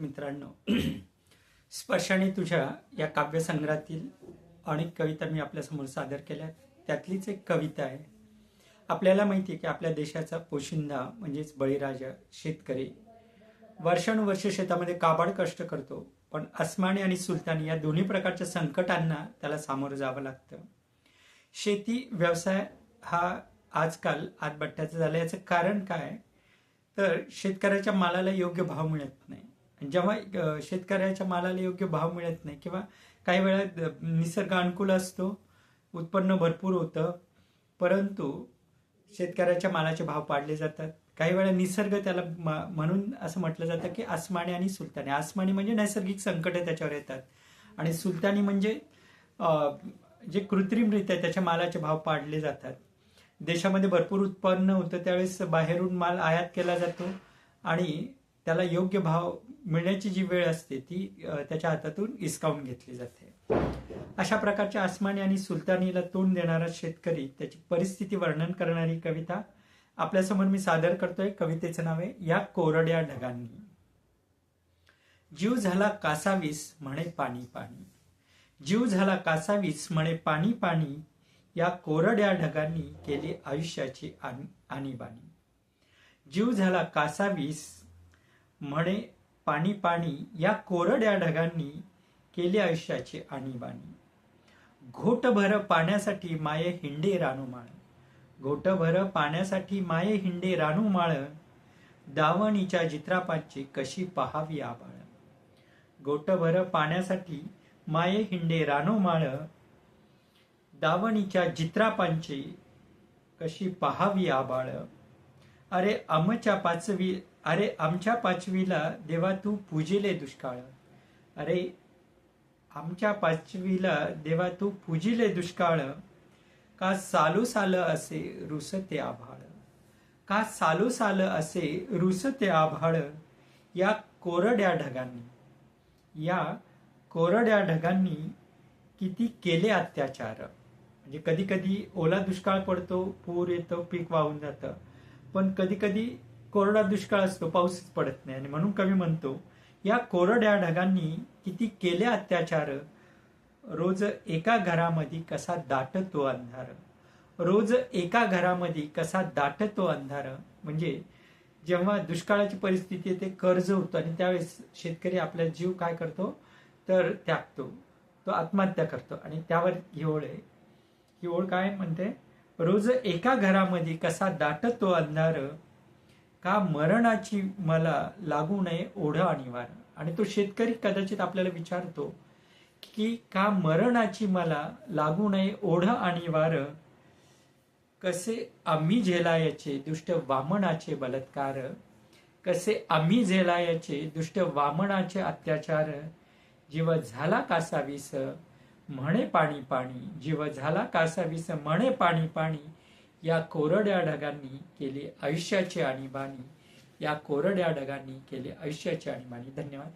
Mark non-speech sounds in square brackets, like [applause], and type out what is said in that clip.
मित्रांनो [clears throat] स्पर्शाने तुझ्या या काव्यसंग्रहातील अनेक कविता मी आपल्यासमोर सादर केल्या त्यातलीच एक कविता आहे. आपल्याला माहिती आहे की आपल्या देशाचा पोशिंदा म्हणजेच बळीराजा शेतकरी वर्षानुवर्ष शेतामध्ये काबाड कष्ट करतो पण अस्मानी आणि सुलतानी या दोन्ही प्रकारच्या संकटांना त्याला सामोरं जावं लागतं. शेती व्यवसाय हा आजकाल आतबट्ट्याचा झाला. याचं कारण काय? तर शेतकऱ्याच्या मालाला योग्य भाव मिळत नाही. जेव्हा शेतकऱ्याच्या मालाला योग्य भाव मिळत नाही किंवा काही वेळा निसर्ग अनुकूल असतो उत्पन्न भरपूर होतं परंतु शेतकऱ्याच्या मालाचे भाव पाडले जातात. काही वेळा निसर्ग त्याला म- म्हणून असं म्हटलं जातं की आसमानी आणि सुलतानी. आसमानी म्हणजे नैसर्गिक संकट त्याच्यावर येतात. आणि सुलतानी म्हणजे जे कृत्रिमरित्या त्याच्या मालाचे भाव पाडले जातात. देशामध्ये भरपूर उत्पन्न होतं. त्यावेळेस बाहेरून माल आयात केला जातो. आणि त्याला योग्य भाव मिळण्याची जी वेळ असते ती त्याच्या हातातून हिसकावून घेतली जाते. अशा प्रकारच्या आसमानी आणि सुलतानीला तोंड देणारा शेतकरी त्याची परिस्थिती वर्णन करणारी कविता आपल्यासमोर मी सादर करतोय. कवितेचं नाव आहे या कोरड्या ढगांनी. जीव झाला कासावीस म्हणे पाणी पाणी. जीव झाला कासावीस म्हणे पाणी पाणी. या कोरड्या ढगांनी केली आयुष्याची आणीबाणी. जीव झाला कासावीस म्हणे पाणी पाणी या कोरड्या ढगांनी केली आयुष्याची आणीबाणी. घोटभर पाण्यासाठी माये हिंडे रानूमाळ घोटभर पाण्यासाठी माये हिंडे रानूमाळ दावणीच्या जित्रापाची कशी पहावी आबाळ. घोटभर पाण्यासाठी माये हिंडे रानोमाळ दावणीच्या जित्रापांची कशी पहावी आबाळ. अरे आमच्या पाचवी अरे आमच्या पाचवीला देवा तू पूजिले दुष्काळ. अरे आमच्या पाचवीला देवा तू पूजिले दुष्काळ. का सालो साल असे रुसते आभाळ. का सालो साल असे रुसते आभाळ या कोरड्या ढगांनी. या कोरड्या ढगांनी किती केले अत्याचार. म्हणजे कधी कधी ओला दुष्काळ पडतो पूर येतो पीक वाहून जातं. पण कधी कधी कोरडा दुष्काळ असतो पाऊसच पडत नाही. आणि म्हणून कवी म्हणतो या कोरड्या ढगांनी किती केले अत्याचार रोज एका घरामध्ये कसा दाटतो अंधार. रोज एका घरामध्ये कसा दाटतो अंधार. म्हणजे जेव्हा दुष्काळाची परिस्थिती येते कर्ज होतं आणि त्यावेळेस शेतकरी आपला जीव काय करतो? तर त्यागतो. तो आत्महत्या करतो. आणि त्यावर ही ओळ आहे. ही ओळ काय म्हणते? रोज एका घरामध्ये कसा दाटतो अंधार का मरणाची मला लागू नये ओढ अनिवार आणि तो शेतकरी कदाचित आपल्याला विचारतो की का मरणाची मला लागू नये ओढ अनिवार कसे आम्ही झेलायचे दुष्ट वामनाचे बलात्कार कसे आम्ही झेलायचे दुष्ट वामनाचे अत्याचार जीव झाला कासावीस म्हणे पाणी पाणी जीव झाला कासावीस म्हणे पाणी पाणी. या कोरड्या ढगांनी केले आयुष्याची आणीबाणी या कोरड्या ढगांनी केले आयुष्याची आणीबाणी धन्यवाद.